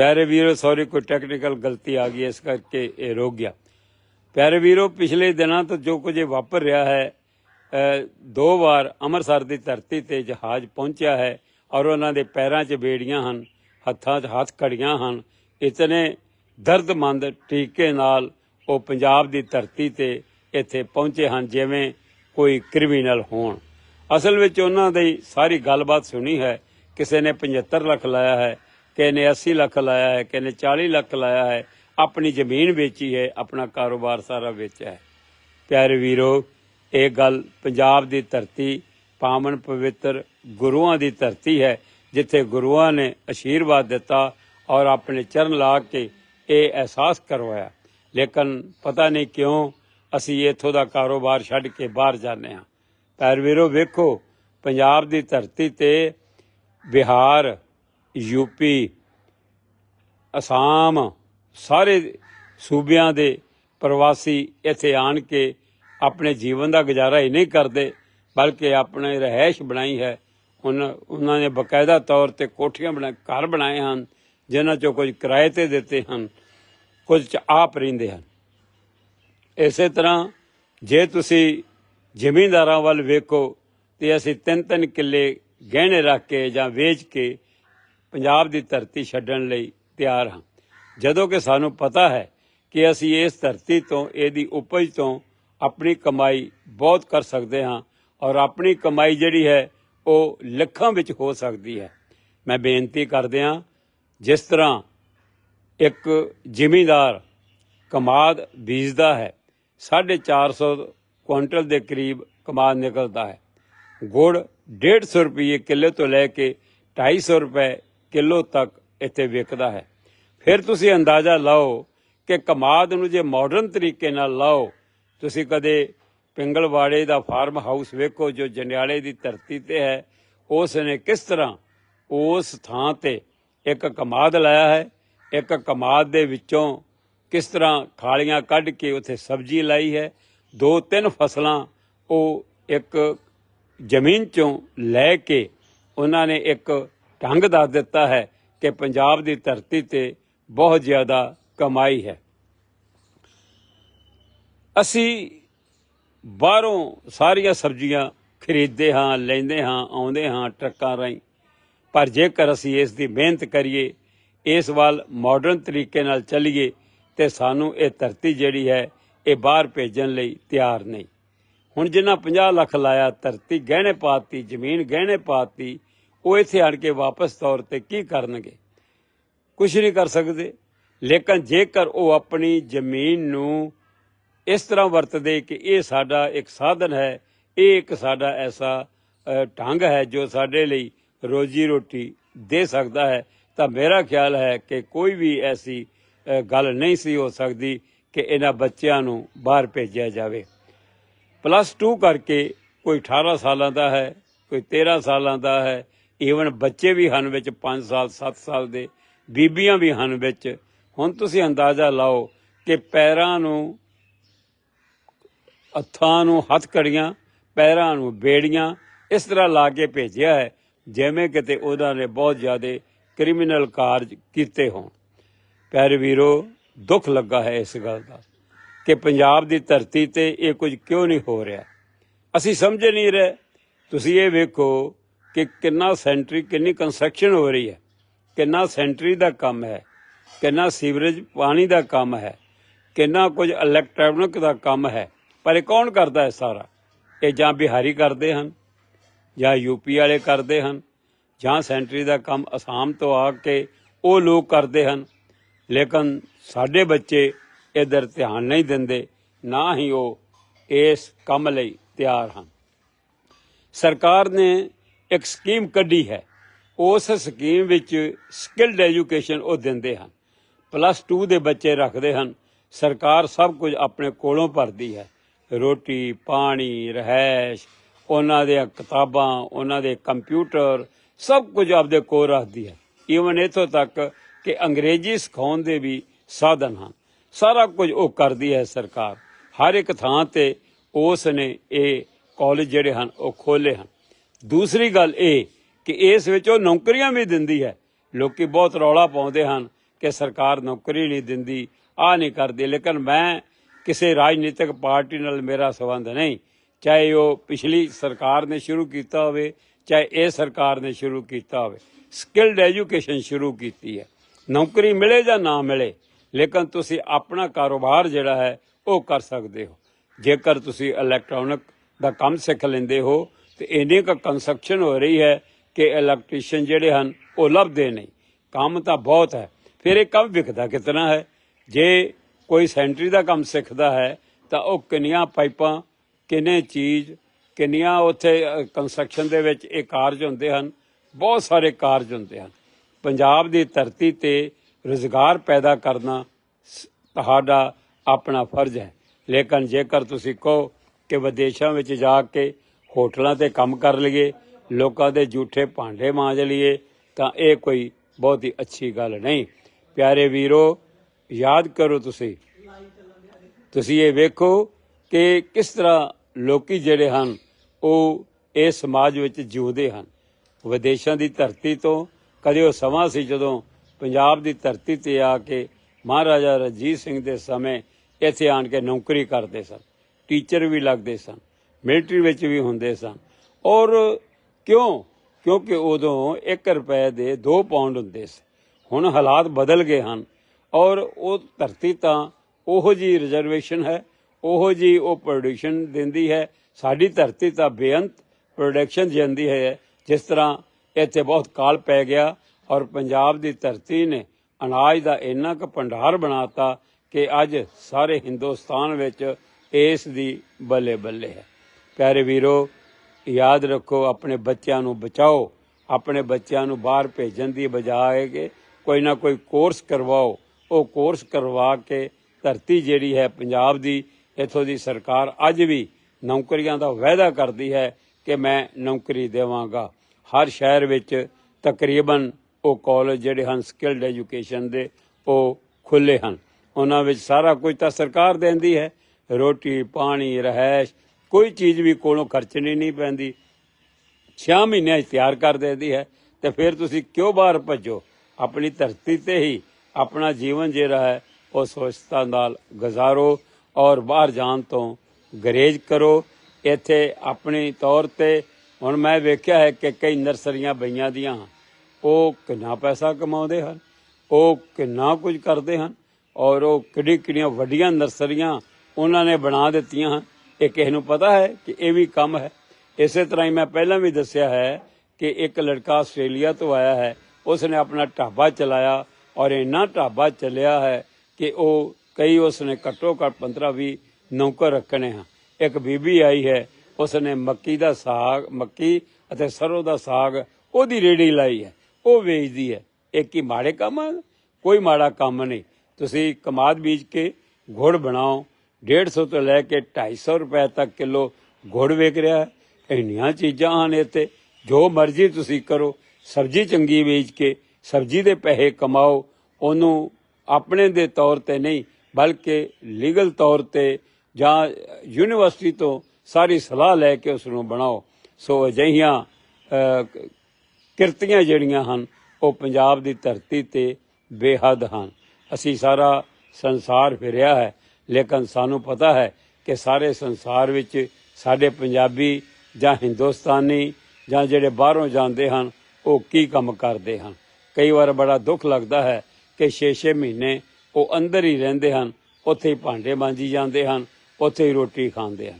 ਪਿਆਰੇ ਵੀਰੋ ਸੌਰੀ ਕੋਈ ਟੈਕਨੀਕਲ ਗਲਤੀ ਆ ਗਈ ਇਸ ਕਰਕੇ ਇਹ ਰੁਕ ਗਿਆ ਪਿਆਰੇ ਵੀਰੋ ਪਿਛਲੇ ਦਿਨਾਂ ਤੋਂ ਜੋ ਕੁਝ ਇਹ ਵਾਪਰ ਰਿਹਾ ਹੈ ਦੋ ਵਾਰ ਅੰਮ੍ਰਿਤਸਰ ਦੀ ਧਰਤੀ ਤੇ ਜਹਾਜ਼ ਪਹੁੰਚਿਆ ਹੈ ਔਰ ਉਹਨਾਂ ਦੇ ਪੈਰਾਂ 'ਚ ਬੇੜੀਆਂ ਹਨ ਹੱਥਾਂ 'ਚ ਹੱਥ ਕੜੀਆਂ ਹਨ ਇਤਨੇ ਦਰਦਮੰਦ ਤਰੀਕੇ ਨਾਲ ਉਹ ਪੰਜਾਬ ਦੀ ਧਰਤੀ ਤੇ ਇੱਥੇ ਪਹੁੰਚੇ ਹਨ ਜਿਵੇਂ ਕੋਈ ਕ੍ਰਿਮੀਨਲ ਹੋਣ ਅਸਲ ਵਿੱਚ ਉਹਨਾਂ ਦੀ ਸਾਰੀ ਗੱਲਬਾਤ ਸੁਣੀ ਹੈ ਕਿਸੇ ਨੇ 75 ਲੱਖ ਲਾਇਆ ਹੈ ਕਿਸੇ ਨੇ 80 ਲੱਖ ਲਾਇਆ ਹੈ ਕਿਸੇ ਨੇ 40 ਲੱਖ ਲਾਇਆ ਹੈ, ਆਪਣੀ ਜ਼ਮੀਨ ਵੇਚੀ ਹੈ, ਆਪਣਾ ਕਾਰੋਬਾਰ ਸਾਰਾ ਵੇਚਿਆ ਹੈ। ਪਿਆਰੇ ਵੀਰੋ, ਇਹ ਗੱਲ ਪੰਜਾਬ ਦੀ ਧਰਤੀ, ਪਾਵਨ ਪਵਿੱਤਰ ਗੁਰੂਆਂ ਦੀ ਧਰਤੀ ਹੈ, ਜਿੱਥੇ ਗੁਰੂਆਂ ਨੇ ਅਸ਼ੀਰਵਾਦ ਦਿੱਤਾ ਔਰ ਆਪਣੇ ਚਰਨ ਲਾ ਕੇ ਇਹ ਅਹਿਸਾਸ ਕਰਵਾਇਆ। ਲੇਕਿਨ ਪਤਾ ਨਹੀਂ ਕਿਉਂ ਅਸੀਂ ਇੱਥੋਂ ਦਾ ਕਾਰੋਬਾਰ ਛੱਡ ਕੇ ਬਾਹਰ ਜਾਂਦੇ ਹਾਂ। ਪਿਆਰੇ ਵੀਰੋ, ਵੇਖੋ, ਪੰਜਾਬ ਦੀ ਧਰਤੀ ਤੇ ਬਿਹਾਰ ਯੂਪੀ, ਅਸਾਮ, ਸਾਰੇ ਸੂਬਿਆਂ ਦੇ ਪ੍ਰਵਾਸੀ ਇੱਥੇ ਆਣ ਕੇ ਆਪਣੇ ਜੀਵਨ ਦਾ ਗੁਜ਼ਾਰਾ ਹੀ ਨਹੀਂ ਕਰਦੇ, ਬਲਕਿ ਆਪਣੇ ਰਹਿائش ਬਣਾਈ ਹੈ। ਉਹਨਾਂ ਉਹਨਾਂ ਨੇ ਬਕਾਇਦਾ ਤੌਰ ਤੇ ਕੋਠੀਆਂ ਬਣਾ, ਘਰ ਬਣਾਏ ਹਨ, ਜਿਨ੍ਹਾਂ ਚੋਂ ਕੁਝ ਕਿਰਾਏ ਤੇ ਦਿੱਤੇ ਹਨ, ਕੁਝ ਆਪ ਰਹਿੰਦੇ ਹਨ। ਇਸੇ ਤਰ੍ਹਾਂ ਜੇ ਤੁਸੀਂ ਜ਼ਮੀਂਦਾਰਾਂ ਵੱਲ ਵੇਖੋ, ਤੇ ਅਸੀਂ ਤਿੰਨ ਤਿੰਨ ਕਿੱਲੇ ਗਹਿਣੇ ਰੱਖ ਕੇ ਜਾਂ ਵੇਚ ਕੇ ਪੰਜਾਬ ਦੀ ਧਰਤੀ ਛੱਡਣ ਲਈ ਤਿਆਰ ਹਾਂ। ਜਦੋਂ ਕਿ ਸਾਨੂੰ ਪਤਾ ਹੈ ਕਿ ਅਸੀਂ ਇਸ ਧਰਤੀ ਤੋਂ, ਇਹਦੀ ਉਪਜ ਤੋਂ ਆਪਣੀ ਕਮਾਈ ਬਹੁਤ ਕਰ ਸਕਦੇ ਹਾਂ ਔਰ ਆਪਣੀ ਕਮਾਈ ਜਿਹੜੀ ਹੈ, ਉਹ ਲੱਖਾਂ ਵਿੱਚ ਹੋ ਸਕਦੀ ਹੈ। ਮੈਂ ਬੇਨਤੀ ਕਰਦਿਆਂ ਜਿਸ ਤਰ੍ਹਾਂ ਇੱਕ ਜ਼ਿਮੀਂਦਾਰ ਕਮਾਦ ਬੀਜਦਾ ਹੈ 450 ਕੁਇੰਟਲ ਦੇ ਕਰੀਬ ਕਮਾਦ ਨਿਕਲਦਾ ਹੈ। ਗੁੜ 150 ਰੁਪਏ ਕਿਲੋ ਤੋਂ ਲੈ ਕੇ 250 ਰੁਪਏ ਕਿਲੋ ਤੱਕ ਇੱਥੇ ਵਿਕਦਾ ਹੈ। ਫਿਰ ਤੁਸੀਂ ਅੰਦਾਜ਼ਾ ਲਾਓ ਕਿ ਕਮਾਦ ਨੂੰ ਜੇ ਮਾਡਰਨ ਤਰੀਕੇ ਨਾਲ ਲਾਓ, ਤੁਸੀਂ ਕਦੇ ਪਿੰਗਲਵਾੜੇ ਦਾ ਫਾਰਮ ਹਾਊਸ ਵੇਖੋ ਜੋ ਜੰਡਿਆਲੇ ਦੀ ਧਰਤੀ ਤੇ ਹੈ। ਉਸ ਨੇ ਕਿਸ ਤਰ੍ਹਾਂ ਉਸ ਥਾਂ ਤੇ ਇੱਕ ਕਮਾਦ ਲਾਇਆ ਹੈ, ਇੱਕ ਕਮਾਦ ਦੇ ਵਿੱਚੋਂ ਕਿਸ ਤਰ੍ਹਾਂ ਖਾਲੀਆਂ ਕੱਢ ਕੇ ਉੱਥੇ ਸਬਜ਼ੀ ਲਾਈ ਹੈ। ਦੋ ਤਿੰਨ ਫਸਲਾਂ ਉਹ ਇੱਕ ਜ਼ਮੀਨ ਚੋਂ ਲੈ ਕੇ ਉਹਨਾਂ ਨੇ ਇੱਕ ਢੰਗ ਦੱਸ ਦਿੱਤਾ ਹੈ ਕਿ ਪੰਜਾਬ ਦੀ ਧਰਤੀ ਤੇ ਬਹੁਤ ਜ਼ਿਆਦਾ ਕਮਾਈ ਹੈ। ਅਸੀਂ ਬਾਹਰੋਂ ਸਾਰੀਆਂ ਸਬਜ਼ੀਆਂ ਖਰੀਦਦੇ ਹਾਂ, ਲੈਂਦੇ ਹਾਂ, ਆਉਂਦੇ ਹਾਂ ਟਰੱਕਾਂ ਰਾਹੀਂ। ਪਰ ਜੇਕਰ ਅਸੀਂ ਇਸ ਦੀ ਮਿਹਨਤ ਕਰੀਏ, ਇਸ ਵੱਲ ਮਾਡਰਨ ਤਰੀਕੇ ਨਾਲ ਚੱਲੀਏ, ਤੇ ਸਾਨੂੰ ਇਹ ਧਰਤੀ ਜਿਹੜੀ ਹੈ, ਇਹ ਬਾਹਰ ਭੇਜਣ ਲਈ ਤਿਆਰ ਨਹੀਂ। ਹੁਣ ਜਿਨ੍ਹਾਂ 50 ਲੱਖ ਲਾਇਆ, ਧਰਤੀ ਗਹਿਣੇ ਪਾਤੀ, ਜ਼ਮੀਨ ਗਹਿਣੇ ਪਾਤੀ ਉਹ ਇੱਥੇ ਆਣ ਕੇ ਵਾਪਸ ਤੌਰ ਤੇ ਕੀ ਕਰਨਗੇ? ਕੁਝ ਨਹੀਂ ਕਰ ਸਕਦੇ। ਲੇਕਿਨ ਜੇਕਰ ਉਹ ਆਪਣੀ ਜ਼ਮੀਨ ਨੂੰ ਇਸ ਤਰ੍ਹਾਂ ਵਰਤਦੇ ਕਿ ਇਹ ਸਾਡਾ ਇੱਕ ਸਾਧਨ ਹੈ, ਇਹ ਇੱਕ ਸਾਡਾ ਐਸਾ ਢੰਗ ਹੈ ਜੋ ਸਾਡੇ ਲਈ ਰੋਜੀ ਰੋਟੀ ਦੇ ਸਕਦਾ ਹੈ, ਤਾਂ ਮੇਰਾ ਖਿਆਲ ਹੈ ਕਿ ਕੋਈ ਵੀ ਐਸੀ ਗੱਲ ਨਹੀਂ ਸੀ ਹੋ ਸਕਦੀ ਕਿ ਇਹਨਾਂ ਬੱਚਿਆਂ ਨੂੰ ਬਾਹਰ ਭੇਜਿਆ ਜਾਵੇ। ਪਲੱਸ 2 ਕਰਕੇ ਕੋਈ 18 ਸਾਲਾਂ ਦਾ ਹੈ, ਕੋਈ 13 ਸਾਲਾਂ ਦਾ ਹੈ ਈਵਨ ਬੱਚੇ ਵੀ ਹਨ ਵਿੱਚ 5 ਸਾਲ 7 ਸਾਲ ਦੇ, ਬੀਬੀਆਂ ਵੀ ਹਨ ਵਿੱਚ। ਹੁਣ ਤੁਸੀਂ ਅੰਦਾਜ਼ਾ ਲਾਓ ਕਿ ਪੈਰਾਂ ਨੂੰ, ਹੱਥਾਂ ਨੂੰ ਹੱਥ ਕੜੀਆਂ ਪੈਰਾਂ ਨੂੰ ਬੇੜੀਆਂ, ਇਸ ਤਰ੍ਹਾਂ ਲਾ ਕੇ ਭੇਜਿਆ ਹੈ, ਜਿਵੇਂ ਕਿਤੇ ਉਹਨਾਂ ਨੇ ਬਹੁਤ ਜ਼ਿਆਦਾ ਕ੍ਰਿਮੀਨਲ ਕਾਰਜ ਕੀਤੇ ਹੋਣ। ਪਿਆਰੇ ਵੀਰੋ, ਦੁੱਖ ਲੱਗਾ ਹੈ ਇਸ ਗੱਲ ਦਾ ਕਿ ਪੰਜਾਬ ਦੀ ਧਰਤੀ ਤੇ ਇਹ ਕੁਝ ਕਿਉਂ ਨਹੀਂ ਹੋ ਰਿਹਾ? ਅਸੀਂ ਸਮਝ ਨਹੀਂ ਰਹੇ। ਤੁਸੀਂ ਇਹ ਵੇਖੋ ਕਿ ਕਿੰਨਾ ਸੈਂਟਰੀ, ਕਿੰਨੀ ਕੰਸਟਰਕਸ਼ਨ ਹੋ ਰਹੀ ਹੈ, ਕਿੰਨਾ ਸੈਂਟਰੀ ਦਾ ਕੰਮ ਹੈ, ਕਿੰਨਾ ਸੀਵਰੇਜ, ਪਾਣੀ ਦਾ ਕੰਮ ਹੈ, ਕਿੰਨਾ ਕੁਝ ਇਲੈਕਟ੍ਰੋਨਿਕ ਦਾ ਕੰਮ ਹੈ। ਪਰ ਇਹ ਕੌਣ ਕਰਦਾ ਹੈ ਸਾਰਾ? ਇਹ ਜਾਂ ਬਿਹਾਰੀ ਕਰਦੇ ਹਨ, ਜਾਂ ਯੂਪੀ ਵਾਲੇ ਕਰਦੇ ਹਨ, ਜਾਂ ਸੈਂਟਰੀ ਦਾ ਕੰਮ ਅਸਾਮ ਤੋਂ ਆ ਕੇ ਉਹ ਲੋਕ ਕਰਦੇ ਹਨ। ਲੇਕਿਨ ਸਾਡੇ ਬੱਚੇ ਇਧਰ ਧਿਆਨ ਨਹੀਂ ਦਿੰਦੇ, ਨਾ ਹੀ ਉਹ ਇਸ ਕੰਮ ਲਈ ਤਿਆਰ ਹਨ। ਸਰਕਾਰ ਨੇ ਇੱਕ ਸਕੀਮ ਕੱਢੀ ਹੈ। ਉਸ ਸਕੀਮ ਵਿੱਚ ਸਕਿਲਡ ਐਜੂਕੇਸ਼ਨ ਉਹ ਦਿੰਦੇ ਹਨ। ਪਲੱਸ 2 ਦੇ ਬੱਚੇ ਰੱਖਦੇ ਹਨ। ਸਰਕਾਰ ਸਭ ਕੁਝ ਆਪਣੇ ਕੋਲੋਂ ਭਰਦੀ ਹੈ। ਰੋਟੀ, ਪਾਣੀ ਰਹਿائش ਉਹਨਾਂ ਦੇ ਕਿਤਾਬਾਂ, ਉਹਨਾਂ ਦੇ ਕੰਪਿਊਟਰ, ਸਭ ਕੁਝ ਆਪਦੇ ਕੋਲ ਰੱਖਦੀ ਹੈ। ਈਵਨ ਇਥੋਂ ਤੱਕ ਕਿ ਅੰਗਰੇਜ਼ੀ ਸਿਖਾਉਣ ਦੇ ਵੀ ਸਾਧਨ ਹਨ। ਸਾਰਾ ਕੁਝ ਉਹ ਕਰਦੀ ਹੈ ਸਰਕਾਰ। ਹਰ ਇੱਕ ਥਾਂ ਤੇ ਉਸ ਨੇ ਇਹ ਕਾਲਜ ਜਿਹੜੇ ਹਨ, ਉਹ ਖੋਲੇ ਹਨ। ਦੂਸਰੀ ਗੱਲ ਇਹ ਕਿ ਇਸ ਵਿੱਚ ਉਹ ਨੌਕਰੀਆਂ ਵੀ ਦਿੰਦੀ ਹੈ। ਲੋਕੀ ਬਹੁਤ ਰੌਲਾ ਪਾਉਂਦੇ ਹਨ ਕਿ ਸਰਕਾਰ ਨੌਕਰੀ ਨਹੀਂ ਦਿੰਦੀ ਆ ਨਹੀਂ ਕਰਦੀ। ਲੇਕਿਨ ਮੈਂ ਕਿਸੇ ਰਾਜਨੀਤਿਕ ਪਾਰਟੀ ਨਾਲ ਮੇਰਾ ਸੰਬੰਧ ਨਹੀਂ। ਚਾਹੇ ਉਹ ਪਿਛਲੀ ਸਰਕਾਰ ਨੇ ਸ਼ੁਰੂ ਕੀਤਾ ਹੋਵੇ, ਚਾਹੇ ਇਹ ਸਰਕਾਰ ਨੇ ਸ਼ੁਰੂ ਕੀਤਾ ਹੋਵੇ। ਸਕਿਲਡ ਐਜੂਕੇਸ਼ਨ ਸ਼ੁਰੂ ਕੀਤੀ ਹੈ। ਨੌਕਰੀ ਮਿਲੇ ਜਾਂ ਨਾ ਮਿਲੇ, ਲੇਕਿਨ ਤੁਸੀਂ ਆਪਣਾ ਕਾਰੋਬਾਰ ਜਿਹੜਾ ਹੈ, ਉਹ ਕਰ ਸਕਦੇ ਹੋ। ਜੇਕਰ ਤੁਸੀਂ ਇਲੈਕਟ੍ਰੋਨਿਕ ਦਾ ਕੰਮ ਸਿੱਖ ਲੈਂਦੇ ਹੋ ਤੇ ਇੰਨੀ ਕੁ ਕੰਸਟਰਕਸ਼ਨ ਹੋ ਰਹੀ ਹੈ ਕਿ ਇਲੈਕਟ੍ਰੀਸ਼ੀਅਨ ਜਿਹੜੇ ਹਨ, ਉਹ ਲੱਭਦੇ ਨਹੀਂ। ਕੰਮ ਤਾਂ ਬਹੁਤ ਹੈ। ਫਿਰ ਇਹ ਕੰਮ ਵਿਕਦਾ, ਕਿਤਨਾ ਹੈ? ਜੇ ਕੋਈ ਸੈਂਟਰੀ ਦਾ ਕੰਮ ਸਿੱਖਦਾ ਹੈ, ਤਾਂ ਉਹ ਕਿੰਨੀਆਂ ਪਾਈਪਾਂ, ਕਿੰਨੇ ਚੀਜ਼, ਕਿੰਨੀਆਂ ਉੱਥੇ ਕੰਸਟਰਕਸ਼ਨ ਦੇ ਵਿੱਚ ਇਹ ਕਾਰਜ ਹੁੰਦੇ ਹਨ? ਬਹੁਤ ਸਾਰੇ ਕਾਰਜ ਹੁੰਦੇ ਹਨ। ਪੰਜਾਬ ਦੀ ਧਰਤੀ ਤੇ ਰੁਜ਼ਗਾਰ ਪੈਦਾ ਕਰਨਾ ਸ- ਤੁਹਾਡਾ ਆਪਣਾ ਫਰਜ਼ ਹੈ। ਲੇਕਿਨ ਜੇਕਰ ਤੁਸੀਂ ਕਹੋ ਕਿ ਵਿਦੇਸ਼ਾਂ ਵਿੱਚ ਜਾ ਕੇ ਹੋਟਲਾਂ ਤੇ ਕੰਮ ਕਰ ਲਈਏ, ਲੋਕਾਂ ਦੇ ਝੂਠੇ ਭਾਂਡੇ ਮਾਂਜ ਲਈਏ, ਤਾਂ ਇਹ ਕੋਈ ਬਹੁਤ ਹੀ ਅੱਛੀ ਗੱਲ ਨਹੀਂ। ਪਿਆਰੇ ਵੀਰੋ, ਯਾਦ ਕਰੋ ਤੁਸੀਂ। ਤੁਸੀਂ ਇਹ ਵੇਖੋ ਕਿ ਕਿਸ ਤਰ੍ਹਾਂ ਲੋਕੀ ਜਿਹੜੇ ਹਨ, ਉਹ ਇਸ ਸਮਾਜ ਵਿੱਚ ਜਿਉਂਦੇ ਹਨ। ਵਿਦੇਸ਼ਾਂ ਦੀ ਧਰਤੀ ਤੋਂ ਕਦੇ ਉਹ ਸਮਾਂ ਸੀ ਜਦੋਂ ਪੰਜਾਬ ਦੀ ਧਰਤੀ ਤੇ ਆ ਕੇ ਮਹਾਰਾਜਾ ਰਣਜੀਤ ਸਿੰਘ ਦੇ ਸਮੇਂ ਇੱਥੇ ਆਣ ਕੇ ਨੌਕਰੀ ਕਰਦੇ ਸਨ, ਟੀਚਰ ਵੀ ਲੱਗਦੇ ਸਨ। ਮਿਲਟਰੀ ਵਿੱਚ ਵੀ ਹੁੰਦੇ ਸਨ ਔਰ ਕਿਉਂ? ਕਿਉਂਕਿ ਉਦੋਂ 1 ਰੁਪਏ ਦੇ 2 ਪਾਉਂਡ ਹੁੰਦੇ ਸੀ। ਹੁਣ ਹਾਲਾਤ ਬਦਲ ਗਏ ਹਨ। ਔਰ ਉਹ ਧਰਤੀ ਤਾਂ ਉਹੋ ਜੀ ਰਿਜ਼ਰਵੇਸ਼ਨ ਹੈ, ਉਹੋ ਜੀ ਉਹ ਪ੍ਰੋਡਕਸ਼ਨ ਦਿੰਦੀ ਹੈ। ਸਾਡੀ ਧਰਤੀ ਤਾਂ ਬੇਅੰਤ ਪ੍ਰੋਡਕਸ਼ਨ ਦਿੰਦੀ ਹੈ। ਜਿਸ ਤਰ੍ਹਾਂ ਇੱਥੇ ਬਹੁਤ ਕਾਲ ਪੈ ਗਿਆ ਔਰ ਪੰਜਾਬ ਦੀ ਧਰਤੀ ਨੇ ਅਨਾਜ ਦਾ ਇੰਨਾ ਕੁ ਭੰਡਾਰ ਬਣਾਤਾ ਕਿ ਅੱਜ ਸਾਰੇ ਹਿੰਦੁਸਤਾਨ ਵਿੱਚ ਇਸ ਦੀ ਬੱਲੇ ਬੱਲੇ ਹੈ। ਪਿਆਰੇ ਵੀਰੋ, ਯਾਦ ਰੱਖੋ, ਆਪਣੇ ਬੱਚਿਆਂ ਨੂੰ ਬਚਾਓ, ਆਪਣੇ ਬੱਚਿਆਂ ਨੂੰ ਬਾਹਰ ਭੇਜਣ ਦੀ ਬਜਾਏ ਕਿ ਕੋਈ ਨਾ ਕੋਈ ਕੋਰਸ ਕਰਵਾਓ। ਉਹ ਕੋਰਸ ਕਰਵਾ ਕੇ ਧਰਤੀ ਜਿਹੜੀ ਹੈ ਪੰਜਾਬ ਦੀ, ਇਥੋਂ ਦੀ ਸਰਕਾਰ ਅੱਜ ਵੀ ਨੌਕਰੀਆਂ ਦਾ ਵਾਅਦਾ ਕਰਦੀ ਹੈ ਕਿ ਮੈਂ ਨੌਕਰੀ ਦੇਵਾਂਗਾ। ਹਰ ਸ਼ਹਿਰ ਵਿੱਚ ਤਕਰੀਬਨ ਉਹ ਕਾਲਜ ਜਿਹੜੇ ਹਨ ਸਕਿਲਡ ਐਜੂਕੇਸ਼ਨ ਦੇ, ਉਹ ਖੁੱਲੇ ਹਨ। ਉਹਨਾਂ ਵਿੱਚ ਸਾਰਾ ਕੁਝ ਤਾਂ ਸਰਕਾਰ ਦਿੰਦੀ ਹੈ। ਰੋਟੀ, ਪਾਣੀ ਰਹਿائش ਕੋਈ ਚੀਜ਼ ਵੀ ਕੋਲੋਂ ਖਰਚਣੀ ਨਹੀਂ ਪੈਂਦੀ। 6 ਮਹੀਨਿਆਂ 'ਚ ਤਿਆਰ ਕਰ ਦਿੰਦੀ ਹੈ ਤੇ ਫਿਰ ਤੁਸੀਂ ਕਿਉਂ ਬਾਹਰ ਭੱਜੋ? ਆਪਣੀ ਧਰਤੀ ਤੇ ਹੀ ਆਪਣਾ ਜੀਵਨ ਜਿਹੜਾ ਹੈ, ਉਹ ਸਵੱਛਤਾ ਨਾਲ ਗੁਜ਼ਾਰੋ ਔਰ ਬਾਹਰ ਜਾਣ ਤੋਂ ਗਰੇਜ ਕਰੋ। ਇੱਥੇ ਆਪਣੀ ਤੌਰ ਤੇ ਹੁਣ ਮੈਂ ਵੇਖਿਆ ਹੈ ਕਿ ਕਈ ਨਰਸਰੀਆਂ ਬਈਆਂ ਦੀਆਂ, ਉਹ ਕਿੰਨਾ ਪੈਸਾ ਕਮਾਉਂਦੇ ਹਨ, ਉਹ ਕਿੰਨਾ ਕੁਝ ਕਰਦੇ ਹਨ ਔਰ ਉਹ ਕਿਹੜੀ ਕਿਹੜੀਆਂ ਵੱਡੀਆਂ ਨਰਸਰੀਆਂ ਉਹਨਾਂ ਨੇ ਬਣਾ ਦਿੱਤੀਆਂ ਹਨ। ਇਹ ਕਿਸੇ ਨੂੰ ਪਤਾ ਹੈ ਕਿ ਇਹ ਵੀ ਕੰਮ ਹੈ। ਇਸੇ ਤਰ੍ਹਾਂ ਹੀ ਮੈਂ ਪਹਿਲਾਂ ਵੀ ਦੱਸਿਆ ਹੈ ਕਿ ਇੱਕ ਲੜਕਾ ਆਸਟ੍ਰੇਲੀਆ ਤੋਂ ਆਇਆ ਹੈ। ਉਸ ਨੇ ਆਪਣਾ ਢਾਬਾ ਚਲਾਇਆ ਔਰ ਇੰਨਾ ਢਾਬਾ ਚੱਲਿਆ ਹੈ ਕਿ ਉਹ ਕਈ ਉਸ ਨੇ ਘੱਟੋ ਘੱਟ 15 20 ਨੌਕਰ ਰੱਖਣੇ ਹਨ। ਇੱਕ ਬੀਬੀ ਆਈ ਹੈ ਉਸ ਨੇ ਮੱਕੀ ਦਾ ਸਾਗ, ਮੱਕੀ ਅਤੇ ਸਰੋਂ ਦਾ ਸਾਗ ਉਹਦੀ ਰੇੜੀ ਲਾਈ ਹੈ। ਉਹ ਵੇਚਦੀ ਹੈ। ਇੱਕ ਹੀ ਮਾੜੇ ਕੰਮ ਕੋਈ ਮਾੜਾ ਕੰਮ ਨਹੀਂ। ਤੁਸੀਂ ਕਮਾਦ ਬੀਜ ਕੇ ਗੁੜ ਬਣਾਓ। 150 ਤੋਂ ਲੈ ਕੇ 250 ਰੁਪਏ ਤੱਕ ਕਿਲੋ ਗੁੜ ਵਿਕ ਰਿਹਾ ਹੈ। ਇੰਨੀਆਂ ਚੀਜ਼ਾਂ ਹਨ ਇੱਥੇ। ਜੋ ਮਰਜ਼ੀ ਤੁਸੀਂ ਕਰੋ, ਸਬਜ਼ੀ ਚੰਗੀ ਵੇਚ ਕੇ, ਸਬਜ਼ੀ ਦੇ ਪੈਸੇ ਕਮਾਓ, ਉਹਨੂੰ ਆਪਣੇ ਦੇ ਤੌਰ ਤੇ ਨਹੀਂ, ਬਲਕਿ ਲੀਗਲ ਤੌਰ ਤੇ ਜਾਂ ਯੂਨੀਵਰਸਿਟੀ ਤੋਂ ਸਾਰੀ ਸਲਾਹ ਲੈ ਕੇ ਉਸ ਨੂੰ ਬਣਾਓ। ਸੋ ਅਜਿਹੀਆਂ ਕਿਰਤੀਆਂ ਜਿਹੜੀਆਂ ਹਨ, ਉਹ ਪੰਜਾਬ ਦੀ ਧਰਤੀ ਤੇ ਬੇਹੱਦ ਹਨ। ਅਸੀਂ ਸਾਰਾ ਸੰਸਾਰ ਫਿਰਿਆ ਹੈ। ਲੇਕਿਨ ਸਾਨੂੰ ਪਤਾ ਹੈ ਕਿ ਸਾਰੇ ਸੰਸਾਰ ਵਿੱਚ ਸਾਡੇ ਪੰਜਾਬੀ ਜਾਂ ਹਿੰਦੁਸਤਾਨੀ ਜਾਂ ਜਿਹੜੇ ਬਾਹਰੋਂ ਜਾਂਦੇ ਹਨ, ਉਹ ਕੀ ਕੰਮ ਕਰਦੇ ਹਨ? ਕਈ ਵਾਰ ਬੜਾ ਦੁੱਖ ਲੱਗਦਾ ਹੈ ਕਿ 6-6 ਮਹੀਨੇ ਉਹ ਅੰਦਰ ਹੀ ਰਹਿੰਦੇ ਹਨ, ਉੱਥੇ ਹੀ ਭਾਂਡੇ ਮਾਂਜੀ ਜਾਂਦੇ ਹਨ, ਉੱਥੇ ਹੀ ਰੋਟੀ ਖਾਂਦੇ ਹਨ।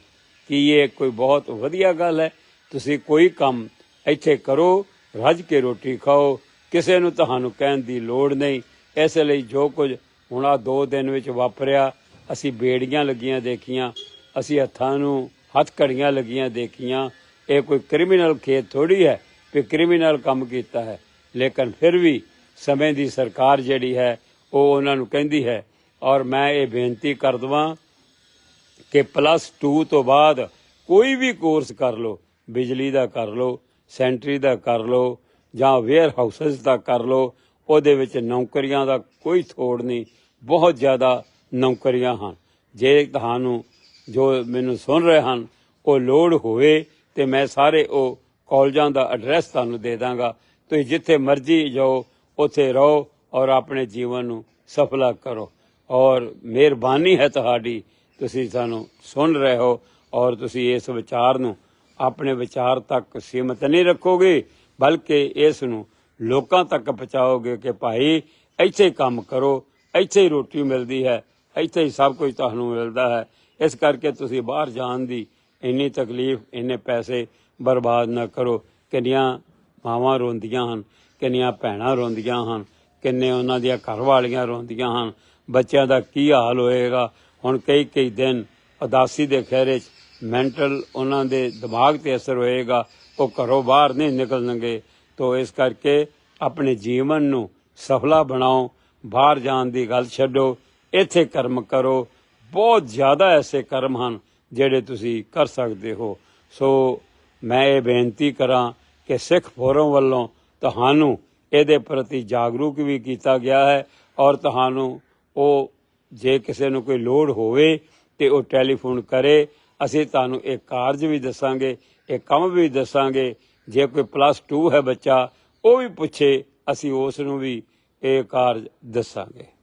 ਕੀ ਇਹ ਕੋਈ ਬਹੁਤ ਵਧੀਆ ਗੱਲ ਹੈ? ਤੁਸੀਂ ਕੋਈ ਕੰਮ ਇੱਥੇ ਕਰੋ, ਰੱਜ ਕੇ ਰੋਟੀ ਖਾਓ, ਕਿਸੇ ਨੂੰ ਤੁਹਾਨੂੰ ਕਹਿਣ ਦੀ ਲੋੜ ਨਹੀਂ। ਇਸ ਲਈ ਜੋ ਕੁਝ ਹੁਣ ਆ ਦੋ ਦਿਨ ਵਿੱਚ ਵਾਪਰਿਆ ਅਸੀਂ ਬੇੜੀਆਂ ਲੱਗੀਆਂ ਦੇਖੀਆਂ, ਅਸੀਂ ਹੱਥਾਂ ਨੂੰ ਹੱਥ ਘੜੀਆਂ ਲੱਗੀਆਂ ਦੇਖੀਆਂ। ਇਹ ਕੋਈ ਕ੍ਰਿਮੀਨਲ ਖੇਤ ਥੋੜੀ ਹੈ ਕਿ ਕ੍ਰਿਮੀਨਲ ਕੰਮ ਕੀਤਾ ਹੈ। ਲੇਕਿਨ ਫਿਰ ਵੀ ਸਮੇਂ ਦੀ ਸਰਕਾਰ ਜਿਹੜੀ ਹੈ, ਉਹ ਉਹਨਾਂ ਨੂੰ ਕਹਿੰਦੀ ਹੈ। ਔਰ ਮੈਂ ਇਹ ਬੇਨਤੀ ਕਰ ਦਵਾਂ ਕਿ ਪਲੱਸ 2 ਤੋਂ ਬਾਅਦ ਕੋਈ ਵੀ ਕੋਰਸ ਕਰ ਲਓ, ਬਿਜਲੀ ਦਾ ਕਰ ਲਓ, ਸੈਂਟਰੀ ਦਾ ਕਰ ਲਓ, ਜਾਂ ਵੇਅਰ ਹਾਊਸਸ ਦਾ ਕਰ ਲਓ, ਉਹਦੇ ਵਿੱਚ ਨੌਕਰੀਆਂ ਦਾ ਕੋਈ ਥੋੜ ਨਹੀਂ। ਬਹੁਤ ਜ਼ਿਆਦਾ ਨੌਕਰੀਆਂ ਹਨ। ਜੇ ਤੁਹਾਨੂੰ ਜੋ ਮੈਨੂੰ ਸੁਣ ਰਹੇ ਹਨ, ਉਹ ਲੋੜ ਹੋਵੇ ਤੇ ਮੈਂ ਸਾਰੇ ਉਹ ਕਾਲਜਾਂ ਦਾ ਐਡਰੈਸ ਤੁਹਾਨੂੰ ਦੇ ਦਾਂਗਾ। ਤੁਸੀਂ ਜਿੱਥੇ ਮਰਜ਼ੀ ਜਾਓ, ਉੱਥੇ ਰਹੋ ਔਰ ਆਪਣੇ ਜੀਵਨ ਨੂੰ ਸਫਲਾ ਕਰੋ। ਔਰ ਮਿਹਰਬਾਨੀ ਹੈ ਤੁਹਾਡੀ, ਤੁਸੀਂ ਸਾਨੂੰ ਸੁਣ ਰਹੇ ਹੋ ਔਰ ਤੁਸੀਂ ਇਸ ਵਿਚਾਰ ਨੂੰ ਆਪਣੇ ਵਿਚਾਰ ਤੱਕ ਸੀਮਤ ਨਹੀਂ ਰੱਖੋਗੇ, ਬਲਕਿ ਇਸ ਨੂੰ ਲੋਕਾਂ ਤੱਕ ਪਹੁੰਚਾਓਗੇ ਕਿ ਭਾਈ ਇੱਥੇ ਕੰਮ ਕਰੋ, ਇੱਥੇ ਹੀ ਰੋਟੀ ਮਿਲਦੀ ਹੈ ਇੱਥੇ ਹੀ ਸਭ ਕੁਝ ਤੁਹਾਨੂੰ ਮਿਲਦਾ ਹੈ। ਇਸ ਕਰਕੇ ਤੁਸੀਂ ਬਾਹਰ ਜਾਣ ਦੀ ਇੰਨੀ ਤਕਲੀਫ, ਇੰਨੇ ਪੈਸੇ ਬਰਬਾਦ ਨਾ ਕਰੋ। ਕਿੰਨੀਆਂ ਮਾਵਾਂ ਰੋਂਦੀਆਂ ਹਨ, ਕਿੰਨੀਆਂ ਭੈਣਾਂ ਰੋਂਦੀਆਂ ਹਨ, ਕਿੰਨੇ ਉਹਨਾਂ ਦੀਆਂ ਘਰ ਵਾਲੀਆਂ ਰੋਂਦੀਆਂ ਹਨ। ਬੱਚਿਆਂ ਦਾ ਕੀ ਹਾਲ ਹੋਏਗਾ? ਹੁਣ ਕਈ ਕਈ ਦਿਨ ਉਦਾਸੀ ਦੇ ਖਹਿਰੇ 'ਚ ਮੈਂਟਲ ਉਹਨਾਂ ਦੇ ਦਿਮਾਗ ਤੇ ਅਸਰ ਹੋਏਗਾ। ਉਹ ਘਰੋਂ ਬਾਹਰ ਨਹੀਂ ਨਿਕਲਣਗੇ। ਤੋ ਇਸ ਕਰਕੇ ਆਪਣੇ ਜੀਵਨ ਨੂੰ ਸਫਲਾ ਬਣਾਓ। ਬਾਹਰ ਜਾਣ ਦੀ ਗੱਲ ਛੱਡੋ। ਇੱਥੇ ਕਰਮ ਕਰੋ। ਬਹੁਤ ਜ਼ਿਆਦਾ ਐਸੇ ਕਰਮ ਹਨ ਜਿਹੜੇ ਤੁਸੀਂ ਕਰ ਸਕਦੇ ਹੋ। ਸੋ ਮੈਂ ਇਹ ਬੇਨਤੀ ਕਰਾਂ ਕਿ ਸਿੱਖ ਫੋਰਮ ਵੱਲੋਂ ਤੁਹਾਨੂੰ ਇਹਦੇ ਪ੍ਰਤੀ ਜਾਗਰੂਕ ਵੀ ਕੀਤਾ ਗਿਆ ਹੈ ਔਰ ਤੁਹਾਨੂੰ ਉਹ ਜੇ ਕਿਸੇ ਨੂੰ ਕੋਈ ਲੋੜ ਹੋਵੇ ਤੇ ਉਹ ਟੈਲੀਫੋਨ ਕਰੇ। ਅਸੀਂ ਤੁਹਾਨੂੰ ਇਹ ਕਾਰਜ ਵੀ ਦੱਸਾਂਗੇ, ਇਹ ਕੰਮ ਵੀ ਦੱਸਾਂਗੇ। ਜੇ ਕੋਈ ਪਲੱਸ 2 ਹੈ ਬੱਚਾ, ਉਹ ਵੀ ਪੁੱਛੇ, ਅਸੀਂ ਉਸ ਨੂੰ ਵੀ ਇਹ ਕਾਰਜ ਦੱਸਾਂਗੇ।